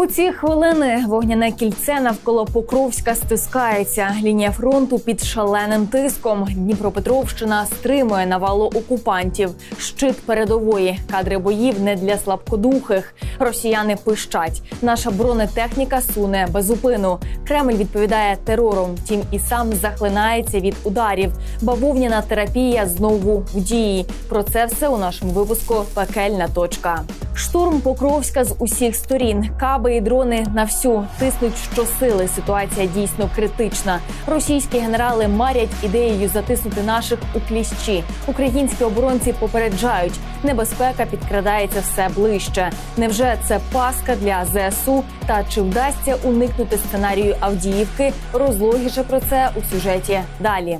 У ці хвилини вогняне кільце навколо Покровська стискається. Лінія фронту під шаленим тиском. Дніпропетровщина стримує навалу окупантів. Щит передової. Кадри боїв не для слабкодухих. Росіяни пищать. Наша бронетехніка суне без упину. Кремль відповідає терором. Втім, і сам захлинається від ударів. Бавовняна терапія знову в дії. Про це все у нашому випуску Пекельна точка. Штурм Покровська з усіх сторін. Каби і дрони на всю тиснуть щосили. Ситуація дійсно критична. Російські генерали марять ідеєю затиснути наших у кліщі. Українські оборонці попереджають, небезпека підкрадається все ближче. Невже це паска для ЗСУ? Та чи вдасться уникнути сценарію Авдіївки? Розлогіше про це у сюжеті далі.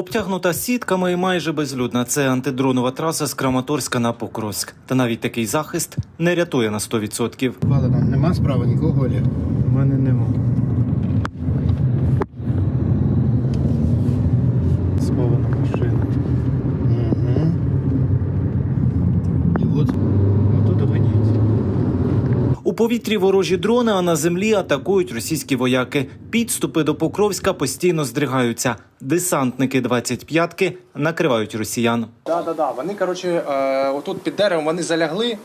Обтягнута сітками і майже безлюдна. Це антидронова траса з Краматорська на Покровськ. Та навіть такий захист не рятує на 100%. Вала нам нема справи нікого. У мене нема. Схована машина. Угу. І от Отут гоніть. У повітрі ворожі дрони, а на землі атакують російські вояки. Підступи до Покровська постійно здригаються. Десантники 25-ки накривають росіян. Да, да, да. Вони, коротше, е, отут під деревом вони залягли.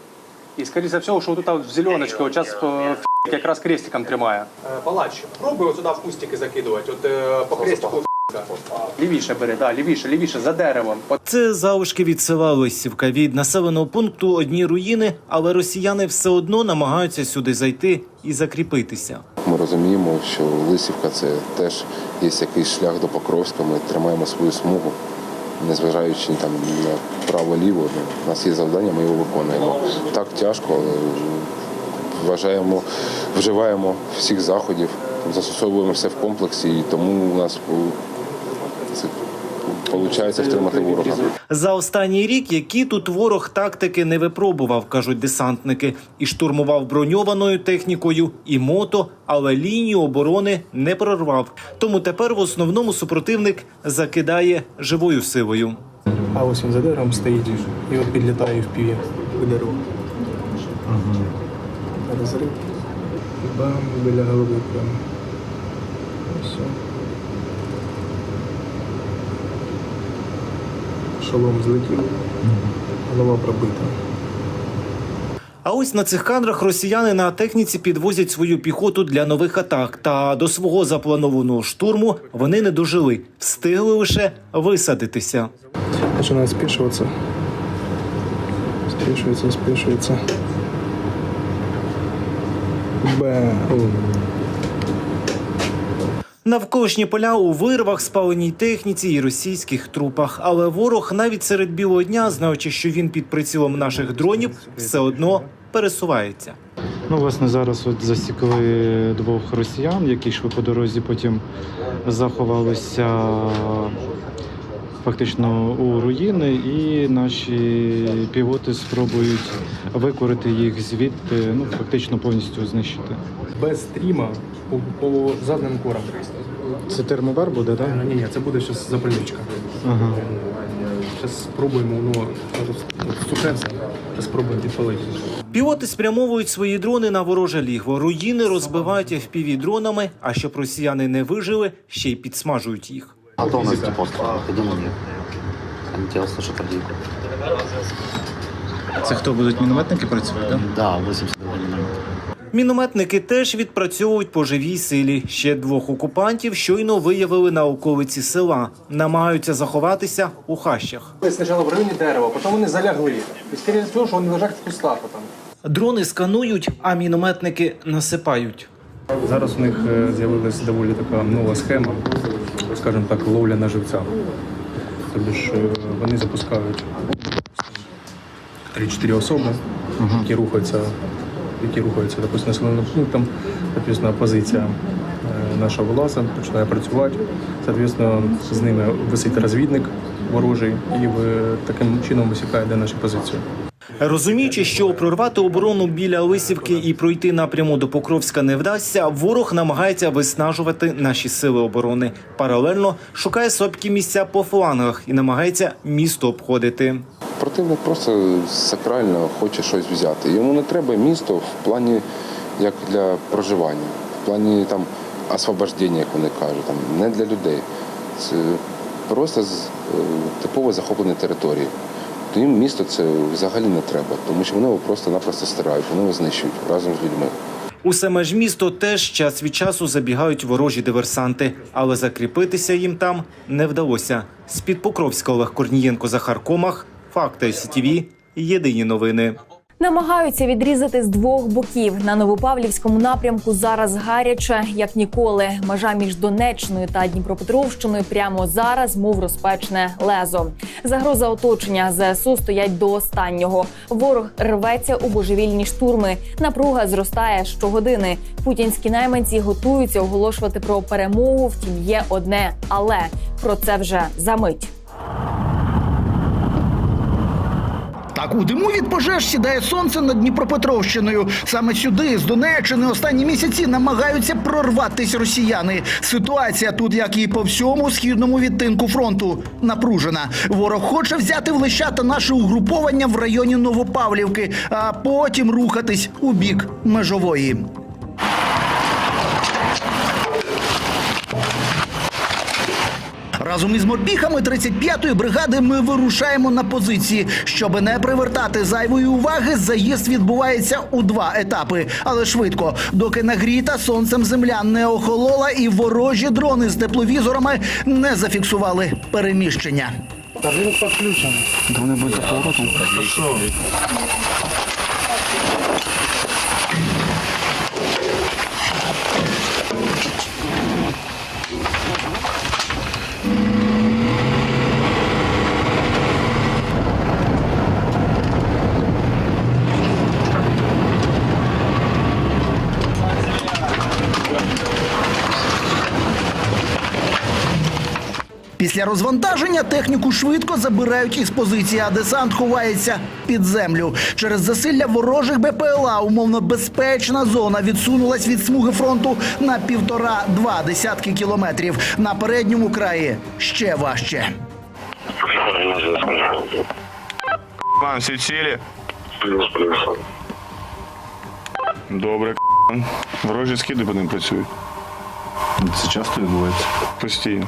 І, скоріше за всього, що тут в зеленочку, зараз якраз крестиком тримає. Е, Палач, пробуй сюди в кустики закидувати, от е, по крестику. Лівіше бери, да, лівіше, лівіше, за деревом. Це залишки від села Лисівка. Від населеного пункту одні руїни, але росіяни все одно намагаються сюди зайти і закріпитися. Ми розуміємо, що Лисівка це теж є якийсь шлях до Покровська. Ми тримаємо свою смугу, незважаючи там на право-ліво. У нас є завдання, ми його виконуємо. Так тяжко, але вважаємо, вживаємо всіх заходів, застосовуємо все в комплексі, і тому у нас це виходить втримати ворога. За останній рік, які тут ворог тактики не випробував, кажуть десантники, і штурмував броньованою технікою і мото, але лінію оборони не прорвав. Тому тепер в основному супротивник закидає живою силою. А ось він за деревом стоїть і от підлітає в піві по дереву. Розрив. І бам, біля голови прямо. І все. Шолом злетів, голова пробита. А ось на цих кадрах росіяни на техніці підвозять свою піхоту для нових атак. Та до свого запланованого штурму вони не дожили, встигли лише висадитися. Починає спішуватися. Спішується, спішується. Навколишні поля у вирвах, спаленій техніці і російських трупах. Але ворог навіть серед білого дня, знаючи, що він під прицілом наших дронів, все одно пересувається. Ну, власне, зараз от засікли двох росіян, які йшли по дорозі, потім заховалися фактично у руїни, і наші пілоти спробують викорити їх звідти, ну фактично повністю знищити. Без стріма по, по задним корам. Це термобар буде, так? Ні, ні, це буде зараз запальничка. Ага. Зараз спробуємо, ну, сухенце, спробуємо підпалити. Пілоти спрямовують свої дрони на вороже лігво. Руїни розбивають fpv дронами. А щоб росіяни не вижили, ще й підсмажують їх. Готовности пострела. Иди на них. Они тебя слышат один. Це хто будуть мінометники працювати? Да? Да, 82 минут. Мінометники теж відпрацьовують по живій силі. Ще двох окупантів щойно виявили на околиці села. Намагаються заховатися у хащах. Вони спочатку в районі дерева, потім вони залягли. І скоріше за що вони лежать в кустах там. Дрони сканують, а мінометники насипають. Зараз у них е, з'явилася доволі така нова схема, скажімо так, ловля на живця. Тобто ж е, вони запускають 3-4 особи, які рухаються, які рухаються допустим, населеним пунктом, відповідно, позиція е, наша власа починає працювати. Соответственно, з ними висить розвідник ворожий і таким чином висікає, де наші позиції. Розуміючи, що прорвати оборону біля Лисівки і пройти напряму до Покровська не вдасться, ворог намагається виснажувати наші сили оборони. Паралельно шукає слабкі місця по флангах і намагається місто обходити. Противник просто сакрально хоче щось взяти. Йому не треба місто в плані як для проживання, в плані там освобождення, як вони кажуть, там не для людей. Це просто з- е, типово захоплені території. То їм місто це взагалі не треба, тому що вони його просто-напросто стирають, вони його знищують разом з людьми. У саме ж місто теж час від часу забігають ворожі диверсанти, але закріпитися їм там не вдалося. З під Покровська Олег Корнієнко Захар Комах. Факти СІТВ. Єдині новини. Намагаються відрізати з двох боків на Новопавлівському напрямку. Зараз гаряче як ніколи. Межа між Донеччиною та Дніпропетровщиною прямо зараз, мов розпечне лезо. Загроза оточення ЗСУ стоять до останнього. Ворог рветься у божевільні штурми. Напруга зростає щогодини. Путінські найманці готуються оголошувати про перемогу. Втім, є одне, але про це вже за мить. У диму від пожеж сідає сонце над Дніпропетровщиною. Саме сюди, з Донеччини, останні місяці намагаються прорватися росіяни. Ситуація тут, як і по всьому східному відтинку фронту, напружена. Ворог хоче взяти в лищата наше угруповання в районі Новопавлівки, а потім рухатись у бік межової. Разом із морпіхами 35-ї бригади ми вирушаємо на позиції. Щоб не привертати зайвої уваги, заїзд відбувається у два етапи, але швидко, доки нагріта сонцем земля не охолола і ворожі дрони з тепловізорами не зафіксували переміщення. Вони будуть за поворотом. Після розвантаження техніку швидко забирають із позиції, а десант ховається під землю. Через засилля ворожих БПЛА умовно безпечна зона відсунулась від смуги фронту на півтора-два десятки кілометрів. На передньому краї ще важче. Вам всі цілі? Добре, ворожі скиди по ним працюють. Це часто відбувається. Постійно.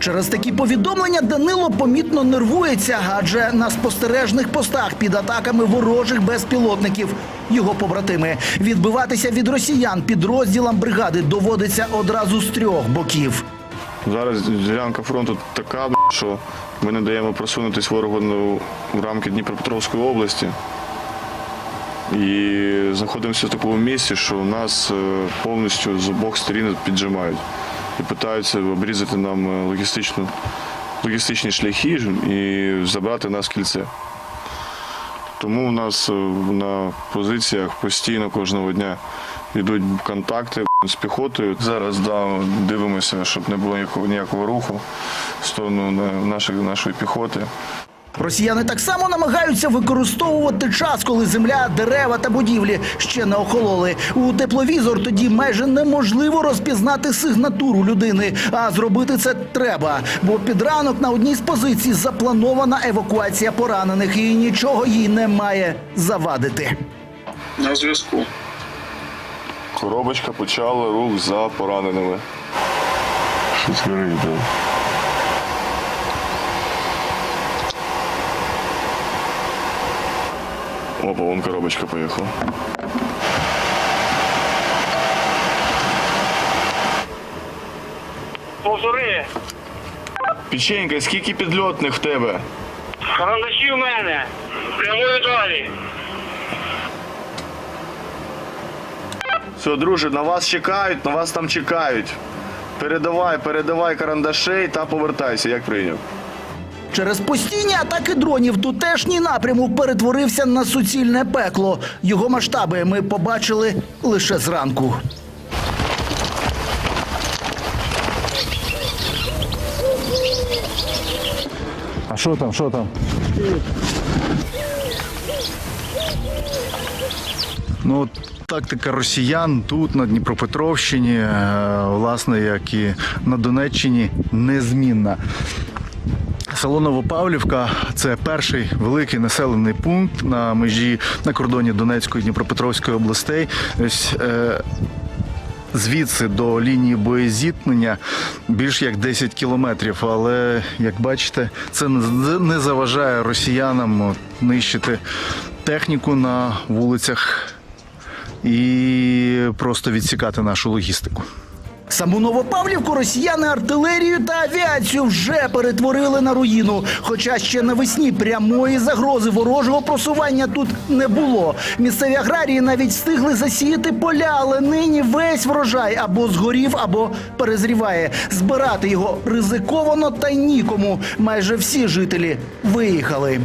Через такі повідомлення Данило помітно нервується, адже на спостережних постах під атаками ворожих безпілотників його побратими. Відбиватися від росіян підрозділам бригади доводиться одразу з трьох боків. Зараз ділянка фронту така, що ми не даємо просунутись ворогу в рамки Дніпропетровської області. І знаходимося в такому місці, що нас е, повністю з обох сторін піджимають і намагаються обрізати нам е, логістичну, логістичні шляхи і забрати нас кільце. Тому у нас е, на позиціях постійно кожного дня йдуть контакти з піхотою. Зараз да, дивимося, щоб не було ніякого руху в сторону нашої, нашої піхоти. Росіяни так само намагаються використовувати час, коли земля, дерева та будівлі ще не охололи. У тепловізор тоді майже неможливо розпізнати сигнатуру людини. А зробити це треба, бо під ранок на одній з позицій запланована евакуація поранених, і нічого їй не має завадити. На зв'язку. Коробочка почала рух за пораненими. Горить, так. Опа, вон коробочка поїхала. Повтори, Печенька, скільки підльотних в тебе? карандаші в мене. Прямою далі. Все, друже, на вас чекають, на вас там чекають. Передавай, передавай карандашей та повертайся, як прийняв. Через постійні атаки дронів тутешній напрямок перетворився на суцільне пекло. Його масштаби ми побачили лише зранку. А що там? Що там? Ну, тактика росіян тут, на Дніпропетровщині, е, власне, як і на Донеччині, незмінна. Село Новопавлівка це перший великий населений пункт на межі на кордоні Донецької і Дніпропетровської областей. Ось е, звідси до лінії боєзіткнення більш як 10 кілометрів. Але як бачите, це не- заважає росіянам нищити техніку на вулицях і просто відсікати нашу логістику. Саму Новопавлівку росіяни артилерію та авіацію вже перетворили на руїну. Хоча ще навесні прямої загрози ворожого просування тут не було. Місцеві аграрії навіть встигли засіяти поля, але нині весь врожай або згорів, або перезріває. Збирати його ризиковано та нікому. Майже всі жителі виїхали.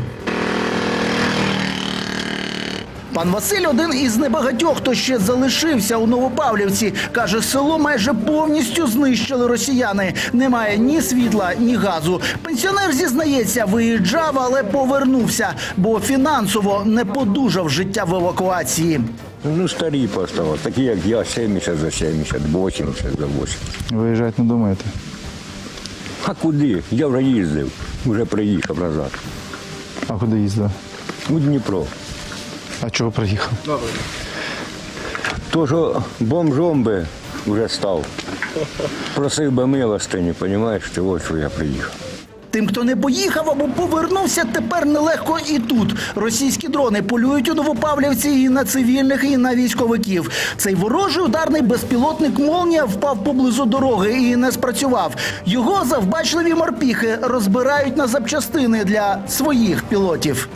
Пан Василь один із небагатьох, хто ще залишився у Новопавлівці. Каже, село майже повністю знищили росіяни. Немає ні світла, ні газу. Пенсіонер зізнається, виїжджав, але повернувся, бо фінансово не подужав життя в евакуації. Ну, старі поставили, такі як я, 70 за 70, 80 за 80. Виїжджати не думаєте? А куди? Я вже їздив, вже приїхав назад. А куди їздили? У Дніпро. А чого приїхав? То, що бомжом би вже став. Просив би милостині, розумієш, це ось що я приїхав. Тим, хто не поїхав або повернувся, тепер нелегко і тут. Російські дрони полюють у Новопавлівці і на цивільних, і на військовиків. Цей ворожий ударний безпілотник Молнія впав поблизу дороги і не спрацював. Його завбачливі морпіхи розбирають на запчастини для своїх пілотів.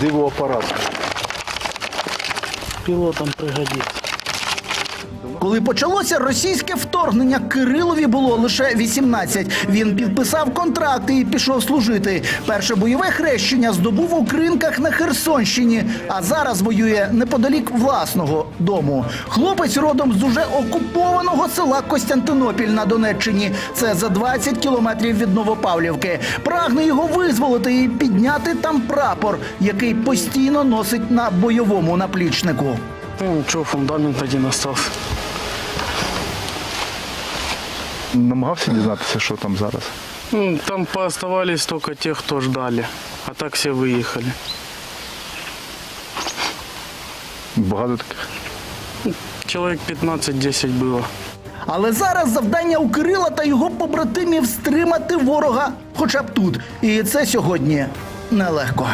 Дивоапарат. Пілотам пригодиться. Коли почалося російське вторгнення, Кирилові було лише 18. Він підписав контракт і пішов служити. Перше бойове хрещення здобув у кринках на Херсонщині, а зараз воює неподалік власного дому. Хлопець родом з уже окупованого села Костянтинопіль на Донеччині. Це за 20 кілометрів від Новопавлівки. Прагне його визволити і підняти там прапор, який постійно носить на бойовому наплічнику. Ничего, фундамент один остался. Намагався дізнатися, що там зараз. Ну, там пооставались только те, кто ждали. А так все выехали. Багато таких. Человек 15-10 было. Але зараз завдання у Кирила та його побратимів стримати ворога хоча б тут. І це сьогодні нелегко.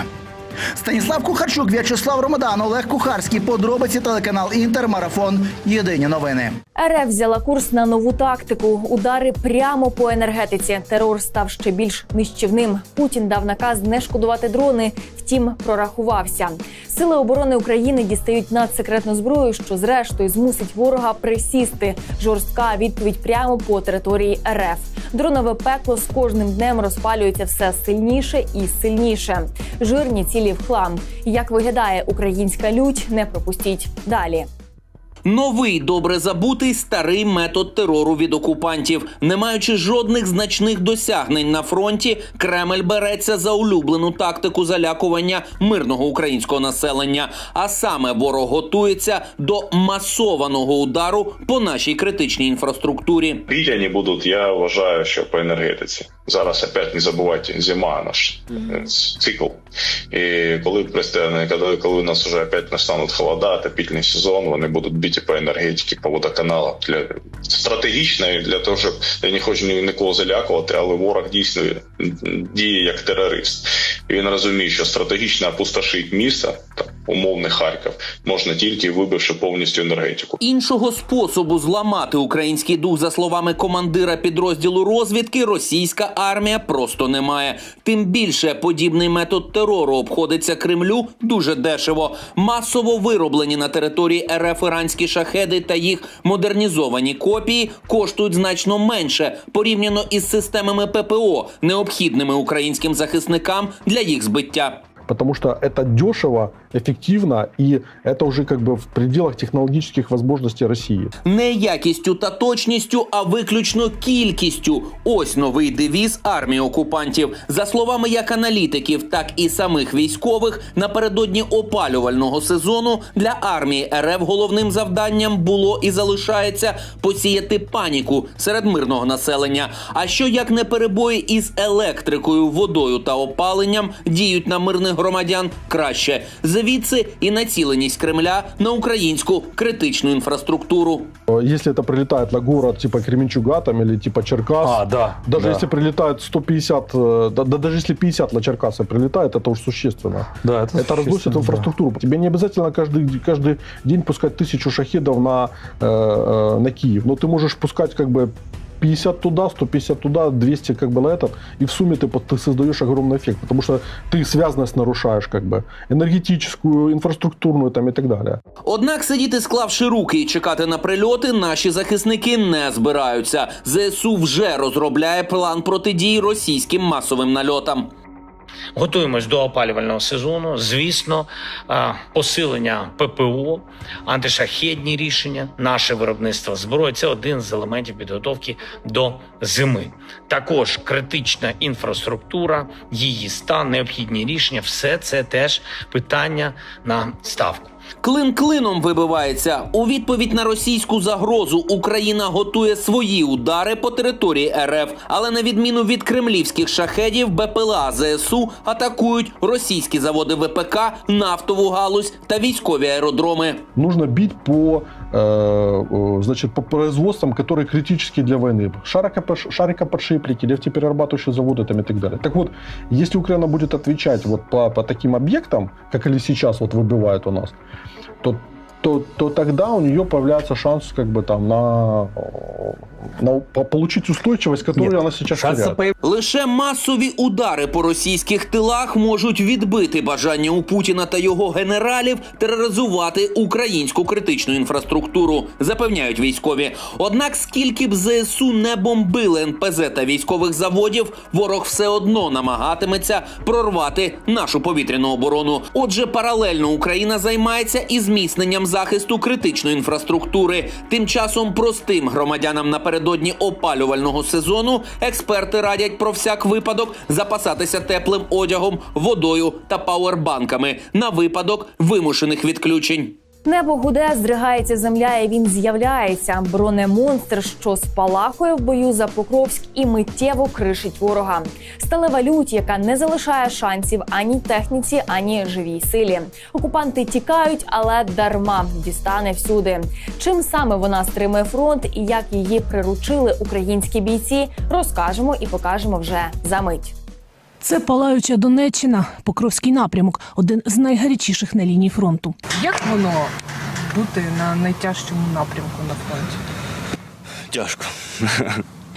Станіслав Кухарчук, В'ячеслав Ромадан, Олег Кухарський. Подробиці телеканал Інтермарафон. Єдині новини. РФ взяла курс на нову тактику. Удари прямо по енергетиці. Терор став ще більш нищівним. Путін дав наказ не шкодувати дрони. Втім, прорахувався. Сили оборони України дістають надсекретну зброю, що зрештою змусить ворога присісти. Жорстка відповідь прямо по території РФ. Дронове пекло з кожним днем розпалюється все сильніше і сильніше. Жирні цілі в хлам. Як виглядає українська лють? Не пропустіть далі. Новий добре забутий старий метод терору від окупантів. Не маючи жодних значних досягнень на фронті, Кремль береться за улюблену тактику залякування мирного українського населення. А саме ворог готується до масованого удару по нашій критичній інфраструктурі. Пить они будут, я вважаю, що по енергетиці. Зараз опять не забувайте, зима наш е, цикл. І коли коли, коли у нас вже опять настануть холода, отопительний сезон, вони будуть біти по енергетиці, по водоканалам. Для стратегічно і для того, щоб я не хочу ні- нікого залякувати, але ворог дійсно діє як терорист. І він розуміє, що стратегічно опустошить місто, там, умовний Харків, можна тільки вибивши повністю енергетику. Іншого способу зламати український дух, за словами командира підрозділу розвідки, російська армія просто не має. Тим більше подібний метод терору обходиться Кремлю дуже дешево. Масово вироблені на території РФ іранські шахеди та їх модернізовані копії коштують значно менше порівняно із системами ППО, необхідними українським захисникам для їх збиття потому что это дешево, эффективно, и это уже как бы в пределах технологических возможностей России. Не якістю та точністю, а виключно кількістю. Ось новий девіз армії окупантів. За словами як аналітиків, так і самих військових, напередодні опалювального сезону для армії РФ головним завданням було і залишається посіяти паніку серед мирного населення. А що як не перебої із електрикою, водою та опаленням діють на мирних громадян краще. Звідси і націленість Кремля на українську критичну інфраструктуру. Если это прилетает на город типа Кременчуга там, или типа Черкас, А, да, даже да. если прилетает 150, э, да, да даже если 50 на Черкасы прилетает, это уж существенно. Да, это, Это разносит существенно, инфраструктуру. Тебе не обязательно каждый, каждый день пускать тысячу шахедов на, э, э, на Киев. Но ты можешь пускать как бы 50 туда, 150 туда, 200 как бы на этот. И в сумме ты, по- ты создаешь огромный эффект. Потому что ты связанность нарушаешь как бы. Энергетическую, инфраструктурную там и так далее. Однак сидіти, склавши руки і чекати на прильоти, наші захисники не збираються. ЗСУ вже розробляє план протидії російським масовим нальотам. Готуємось до опалювального сезону. Звісно, посилення ППО, антишахедні рішення, наше виробництво зброї це один з елементів підготовки до зими. Також критична інфраструктура, її стан, необхідні рішення все це теж питання на ставку. Клин клином вибивається. У відповідь на російську загрозу Україна готує свої удари по території РФ. Але на відміну від кремлівських шахедів, БПЛА ЗСУ атакують російські заводи ВПК, нафтову галузь та військові аеродроми. нужно бить по, значит, по производствам, которые критические для войны. Шарикоподш- Шарикоподшипники, нефтеперерабатывающие заводы там, и так далее. Так вот, если Украина будет отвечать вот по, по таким объектам, как они сейчас вот выбивают у нас, то то, то тогда у нее появляется шанс как бы там на, на по- получить устойчивость, которую она сейчас теряет. Лише масові удари по російських тилах можуть відбити бажання у Путіна та його генералів тероризувати українську критичну інфраструктуру, запевняють військові. Однак, скільки б ЗСУ не бомбили НПЗ та військових заводів, ворог все одно намагатиметься прорвати нашу повітряну оборону. Отже, паралельно Україна займається і зміцненням захисту критичної інфраструктури. Тим часом простим громадянам напередодні опалювального сезону експерти радять про всяк випадок запасатися теплим одягом, водою та пауербанками на випадок вимушених відключень. Небо гуде, здригається земля, і він з'являється. Бронемонстр, що спалахує в бою за Покровськ і миттєво кришить ворога. Сталева лють, яка не залишає шансів ані техніці, ані живій силі. Окупанти тікають, але дарма дістане всюди. Чим саме вона стримує фронт і як її приручили українські бійці, розкажемо і покажемо вже за мить. Це палаюча Донеччина, Покровський напрямок, один з найгарячіших на лінії фронту. Як воно бути на найтяжчому напрямку на фронті? Тяжко.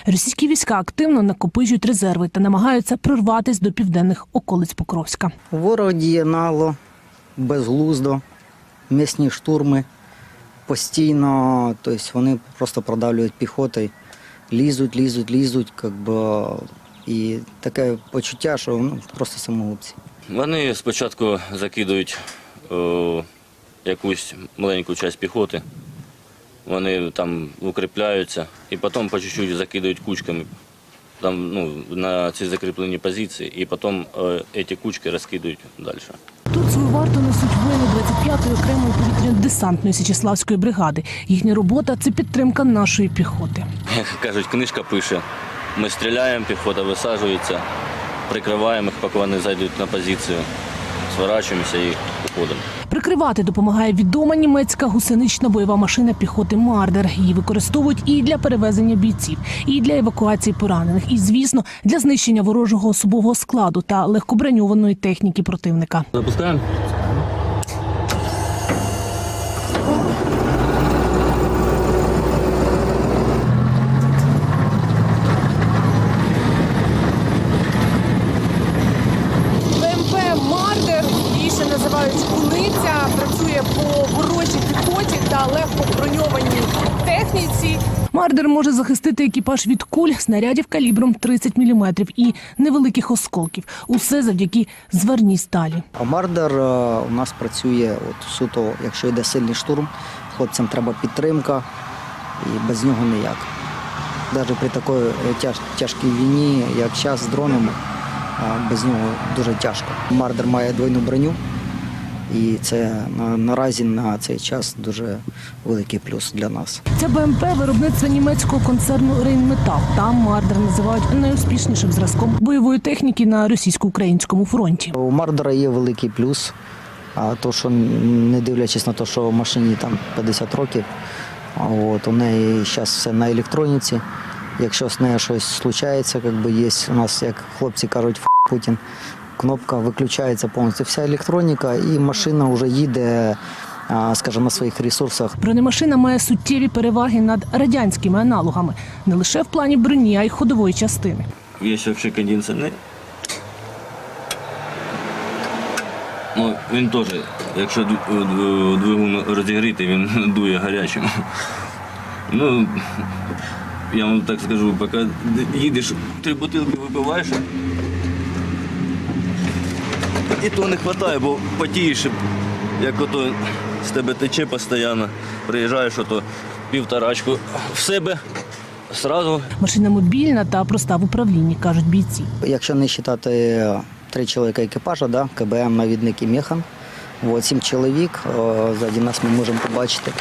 Російські війська активно накопичують резерви та намагаються прорватися до південних околиць Покровська. Ворог діє нагло, безглуздо, м'ясні штурми постійно, тобто вони просто продавлюють піхотою, лізуть, лізуть, лізуть, как би, і таке почуття, що ну, просто самогубці. Вони спочатку закидують о, якусь маленьку частину піхоти. Вони там укріпляються і потім по чуть-чуть закидають кучками там, ну, на ці закріплені позиції, і потім е, ці кучки розкидують далі. Тут свою варту несуть воїни 25-ї окремої повітряно-десантної Січеславської бригади. Їхня робота це підтримка нашої піхоти. Як кажуть, книжка пише. Ми стріляємо, піхота висаджується, прикриваємо їх, поки вони зайдуть на позицію, зворачуємося і уходимо. Прикривати допомагає відома німецька гусенична бойова машина піхоти Мардер. Її використовують і для перевезення бійців, і для евакуації поранених, і звісно для знищення ворожого особового складу та легкоброньованої техніки противника. Запускаємо. ВМП Мардер, її ще називають Куниця, працює по ворожій піхоті та легко броньованій техніці. Мардер може захистити екіпаж від куль, снарядів калібром 30 мм і невеликих осколків. Усе завдяки зварній сталі. А Мардер е, у нас працює от суто, якщо йде сильний штурм, хлопцям треба підтримка, і без нього ніяк. Навіть при такій е, тяж, тяжкій війні, як час з дронами, а, без нього дуже тяжко. Мардер має двойну броню, і це на, наразі на цей час дуже великий плюс для нас. Ця БМП виробництва німецького концерну Рейнметал. Там Мардер називають найуспішнішим зразком бойової техніки на російсько-українському фронті. У Мардера є великий плюс, а то, що не дивлячись на те, що машині там 50 років, от, у неї зараз все на електроніці. Якщо з нею щось случається, як би є у нас, як хлопці кажуть, «Ф*** Путін. Кнопка виключається повністю вся електроніка, і машина вже їде, скажімо, на своїх ресурсах. Бронемашина має суттєві переваги над радянськими аналогами не лише в плані броні, а й ходової частини. Є взагалі кондиціонер. Ну, він теж, якщо ду- ду- двигун розігріти, він дує гарячим. Ну, я вам так скажу, поки їдеш, три бутилки випиваєш, і то не вистачає, бо потієш, як ото з тебе тече постійно. Приїжджаєш, ото півторачку в себе, сразу Машина мобільна та проста в управлінні, кажуть бійці. Якщо не вважати три чоловіка екіпажа, да, КБМ, навідник і механ, от, сім чоловік, о, ззаді нас ми можемо побачити.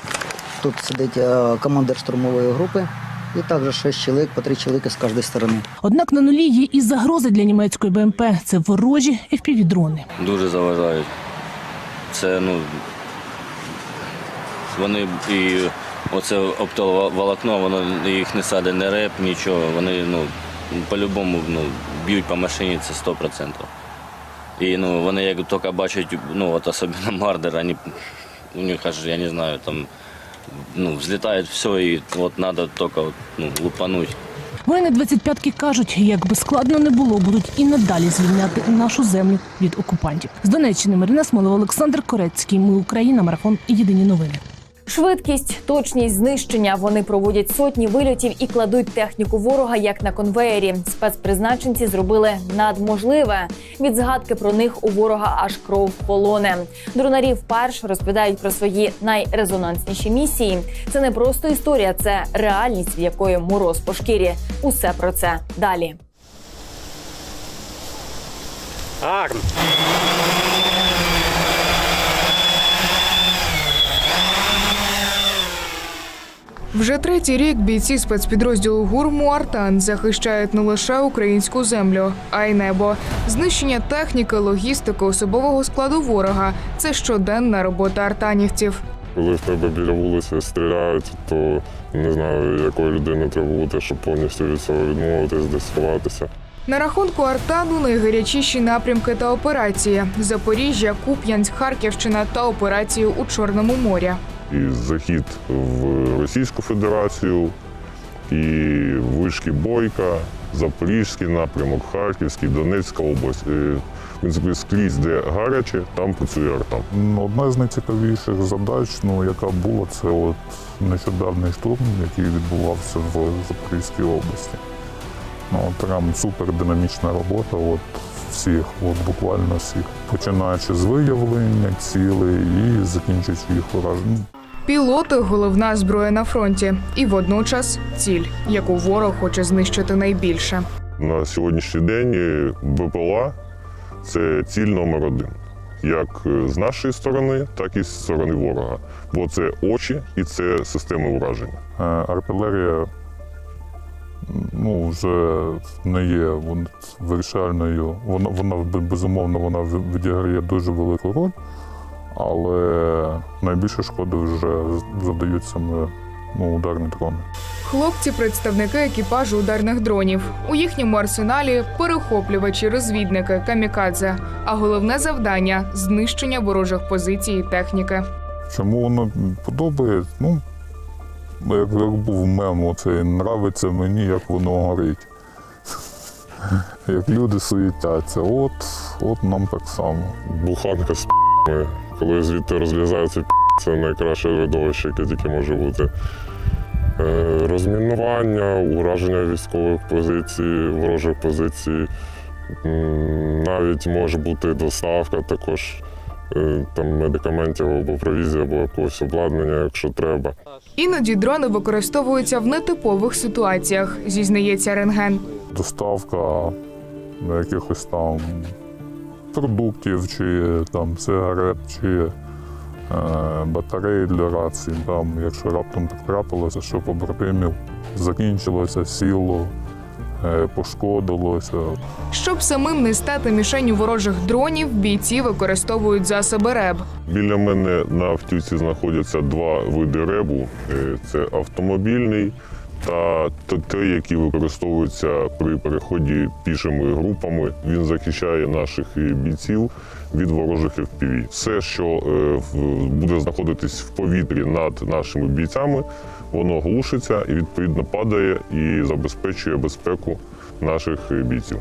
Тут сидить е, командир штурмової групи і також шість чоловік, по три чоловіки з кожної сторони. Однак на нулі є і загрози для німецької БМП. Це ворожі FPV-дрони. дуже заважають. Це, ну, вони і оце оптоволокно, воно їх не саде не реп, нічого. Вони ну, по-любому ну, б'ють по машині, це 100%. І ну, вони як тільки бачать, ну, от особливо мардер, вони, у них аж, я не знаю, там ну, взлітають все, і от треба тільки от, ну, лупануть. Воїни 25-ки кажуть, як би складно не було, будуть і надалі звільняти нашу землю від окупантів. З Донеччини Марина Смолова, Олександр Корецький. Ми Україна. Марафон. Єдині новини. Швидкість, точність знищення. Вони проводять сотні вильотів і кладуть техніку ворога як на конвеєрі. Спецпризначенці зробили надможливе. Від згадки про них у ворога аж кров полоне. Дронарі вперше розповідають про свої найрезонансніші місії. Це не просто історія, це реальність, в якої мороз по шкірі. Усе про це далі. Арм. Вже третій рік бійці спецпідрозділу гурму Артан захищають не лише українську землю, а й небо. Знищення техніки, логістики, особового складу ворога це щоденна робота артанівців. Коли в тебе біля вулиці стріляють, то не знаю, якою людиною треба бути, щоб повністю від цього відмовитись, десь сховатися. На рахунку Артану найгарячіші напрямки та операції: Запоріжжя, Куп'янськ, Харківщина та операції у Чорному морі. І захід в Російську Федерацію, і вишки Бойка, Запорізький напрямок, Харківський, Донецька область. І, В принципі, скрізь, де гаряче, там працює арта. Одна з найцікавіших задач, ну, яка була, це от нещодавний штурм, який відбувався в Запорізькій області. Ну, от прям супердинамічна робота. От всіх, от буквально всіх, починаючи з виявлення цілей і закінчуючи їх ураження. Пілоти головна зброя на фронті, і водночас ціль, яку ворог хоче знищити найбільше. На сьогоднішній день е, БПЛА це ціль номер один. Як е, з нашої сторони, так і з сторони ворога. Бо це очі і це системи ураження. Е, Артилерія ну, вже не є вирішальною. Вона, вона безумовно вона відіграє дуже велику роль, але найбільше шкоди вже задають саме ну, ударні дрони. Хлопці представники екіпажу ударних дронів. У їхньому арсеналі перехоплювачі, розвідники, камікадзе. А головне завдання знищення ворожих позицій і техніки. Чому воно подобається? Ну, як, як був мем, оцей нравиться мені, як воно горить. Як люди суетяться, от, от нам так само. Буханка з. Коли звідти розлізається п***, це найкраще видовище, яке тільки може бути. Е, Розмінування, ураження військових позицій, ворожих позицій. Навіть може бути доставка також е, там, медикаментів або провізії, або якогось обладнання, якщо треба. Іноді дрони використовуються в нетипових ситуаціях, зізнається рентген. доставка якихось там продуктів, чи там сигарет, чи е, батареї для рацій. Там, якщо раптом так трапилося, що побратимів закінчилося, сіло, е, пошкодилося. Щоб самим не стати мішенню ворожих дронів, бійці використовують засоби РЕБ. Біля мене на автівці знаходяться два види ребу: Е, це автомобільний та т- той, який використовується при переході пішими групами. Він захищає наших бійців від ворожих FPV. Все, що е, буде знаходитись в повітрі над нашими бійцями, воно глушиться і відповідно падає і забезпечує безпеку наших е, бійців.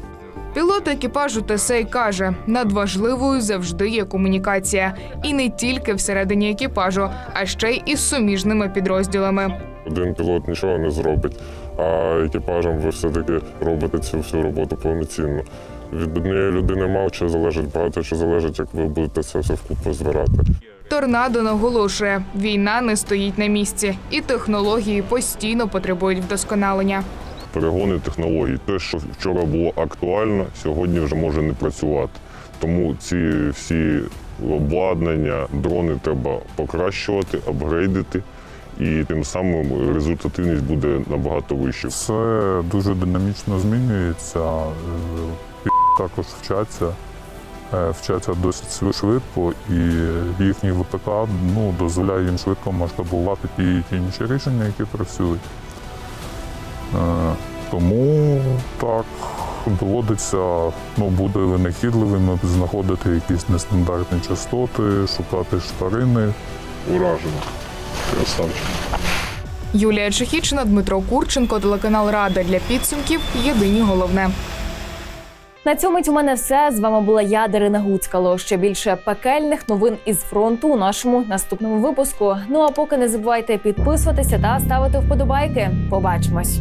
Пілот екіпажу Тесей каже, надважливою завжди є комунікація, і не тільки всередині екіпажу, а ще й із суміжними підрозділами. Один пілот нічого не зробить, а екіпажем ви все-таки робите цю всю роботу повноцінно. Від однієї людини мало чого залежить, багато що залежить, як ви будете це все вкупу збирати. Торнадо наголошує, війна не стоїть на місці, і технології постійно потребують вдосконалення. Перегони технологій. Те, що вчора було актуально, сьогодні вже може не працювати. Тому ці всі обладнання, дрони треба покращувати, апгрейдити, і тим самим результативність буде набагато вища. Все дуже динамічно змінюється. е, Також вчаться, е, вчаться досить швидко, і їхній ВПК ну, дозволяє їм швидко масштабувати ті ті інші рішення, які працюють. Е, Тому так доводиться ну, бути винахідливими, знаходити якісь нестандартні частоти, шукати шпарини. Уражено. Красавчик. Юлія Чехічина, Дмитро Курченко, телеканал Рада для підсумків. Єдині головне. На цьому у мене все. З вами була я, Дарина Гуцкало. Ще більше пекельних новин із фронту у нашому наступному випуску. Ну а поки не забувайте підписуватися та ставити вподобайки. Побачимось.